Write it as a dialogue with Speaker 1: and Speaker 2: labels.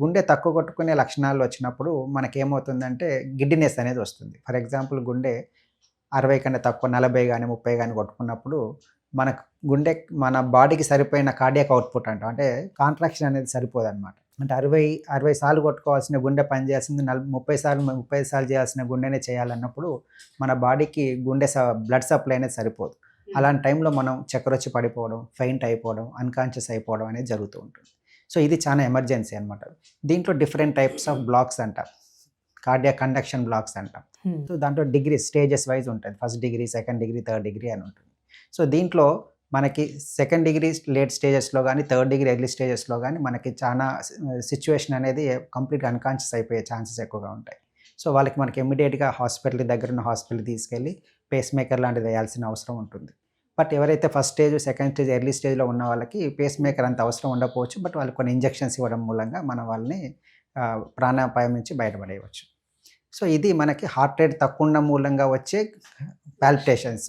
Speaker 1: గుండె తక్కువ కొట్టుకునే లక్షణాలు వచ్చినప్పుడు మనకేమవుతుందంటే గిడ్డినెస్ అనేది వస్తుంది. ఫర్ ఎగ్జాంపుల్ గుండె అరవై కన్నా తక్కువ నలభై కానీ ముప్పై కానీ కొట్టుకున్నప్పుడు మన గుండె మన బాడీకి సరిపోయిన కార్డియాక్ అవుట్పుట్ అంటాం. అంటే కాంట్రాక్షన్ అనేది సరిపోదు అనమాట అంటే అరవై అరవై సార్లు కొట్టుకోవాల్సిన గుండె పని చేయాల్సింది నల్ ముప్పై సార్లు ముప్పై సార్లు చేయాల్సిన గుండెనే చేయాలన్నప్పుడు మన బాడీకి గుండె బ్లడ్ సప్లై అనేది సరిపోదు. అలాంటి టైంలో మనం చక్కెర వచ్చి పడిపోవడం ఫెయింట్ అయిపోవడం అన్కాన్షియస్ అయిపోవడం అనేది జరుగుతూ ఉంటుంది. సో ఇది చాలా ఎమర్జెన్సీ అనమాట దీంట్లో డిఫరెంట్ టైప్స్ ఆఫ్ బ్లాక్స్ అంటాం. కార్డియా కండక్షన్ బ్లాక్స్ అంటాం. సో దాంట్లో డిగ్రీ స్టేజెస్ వైజ్ ఉంటుంది. First degree second degree third degree అని ఉంటుంది. సో దీంట్లో మనకి సెకండ్ డిగ్రీ లేట్ స్టేజెస్లో కానీ థర్డ్ డిగ్రీ ఎర్లీ స్టేజెస్లో కానీ మనకి చాలా సిచ్యువేషన్ అనేది కంప్లీట్గా అన్కాన్షియస్ అయిపోయే ఛాన్సెస్ ఎక్కువగా ఉంటాయి. సో వాళ్ళకి మనకి ఇమ్మీడియట్గా హాస్పిటల్ దగ్గర ఉన్న హాస్పిటల్ తీసుకెళ్ళి పేస్ మేకర్ లాంటిది వేయాల్సిన అవసరం ఉంటుంది. బట్ ఎవరైతే first stage second stage early స్టేజ్లో ఉన్న వాళ్ళకి పేస్ మేకర్ అంత అవసరం ఉండకపోవచ్చు. బట్ వాళ్ళు కొన్ని ఇంజెక్షన్స్ ఇవ్వడం మూలంగా మన వాళ్ళని ప్రాణాపాయం నుంచి బయటపడేయవచ్చు. సో ఇది మనకి హార్ట్ రేట్ తక్కువ ఉన్న మూలంగా వచ్చే పాల్పిటేషన్స్